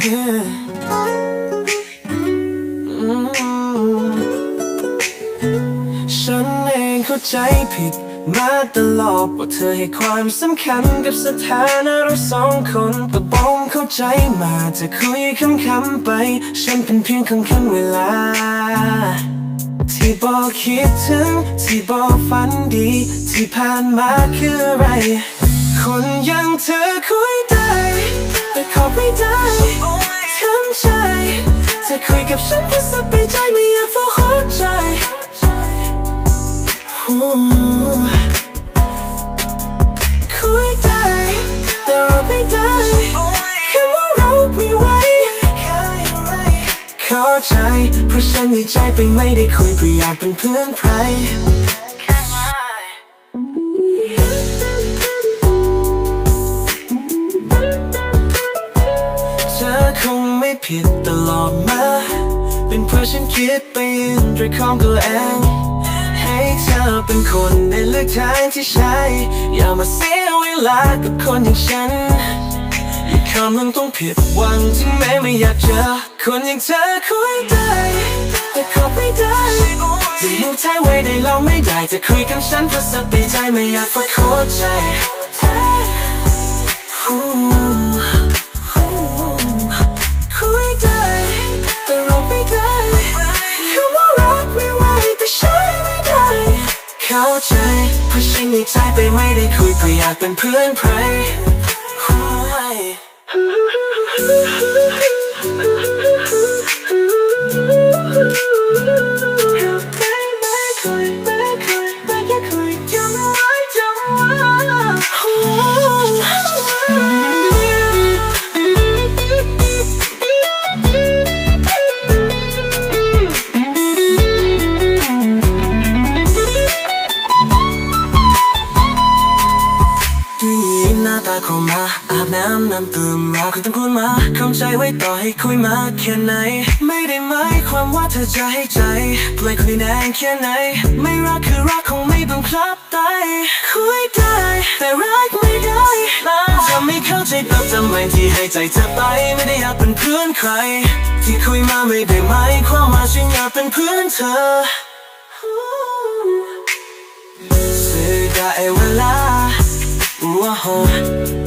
ฉันเองเข้าใจผิดมาตลอดว่าเธอให้ความสำคัญกับสถานะเราสองคนก็บงเข้าใจมาจะคุยคำๆไป ฉันเป็นเพียงคำคำเวลา ที่บอกคิดถึง ที่บอกฝันดี ที่ผ่านมาคืออะไร คนอย่างเธอคุย คุยกับฉันแค่อสบายใจไม่อยากฟ้องหัวใจคุยได้แต่เราไม่ได้แค่ว่าเราไม่ไหวเข้าใจเพราะฉันในใจไปไม่ได้คุยเพื่ออยากเป็นเพื่อนใครเธอคงไม่ผิดตลอดมา เป็นเพราะฉันคิดไปเองด้วยของตัวเอง ให้เธอเป็นคนในเลือกทางที่ใช่อย่ามาเสียเวลากับคนอย่างฉันอย่าคำนึงต้องผิดหวังถึงแม้ไม่อยากเจอคนอย่างเธอคุยได้แต่ขอไม่ได้จะอยู่ท้ายไว้ได้เราไม่ได้จะคุยกับฉันเพราะสบายใจไม่อยากฝักหัวใจ เพราะฉันในใจไปไม่ได้คุยก็ออยากเป็นเพื่อนใคร อาบน้ำน้ำตื่นมาคุยต้องพูดมาเข้าใจไว้ต่อให้คุยมาแค่ไหน ไม่ได้หมายความว่าเธอจะให้ใจปล่อยคุยนานแค่ไหน ไม่รักคือรักคงไม่บังคับได้คุยได้ แต่รักไม่ได้จะไม่เข้าใจแบบทำไมที่ให้ใจเธอไป ไม่ได้อยากเป็นเพื่อนใคร ที่คุยมาไม่ได้หมายความว่าฉันอยากเป็นเพื่อนเธอสื่อได้เวลาว้าว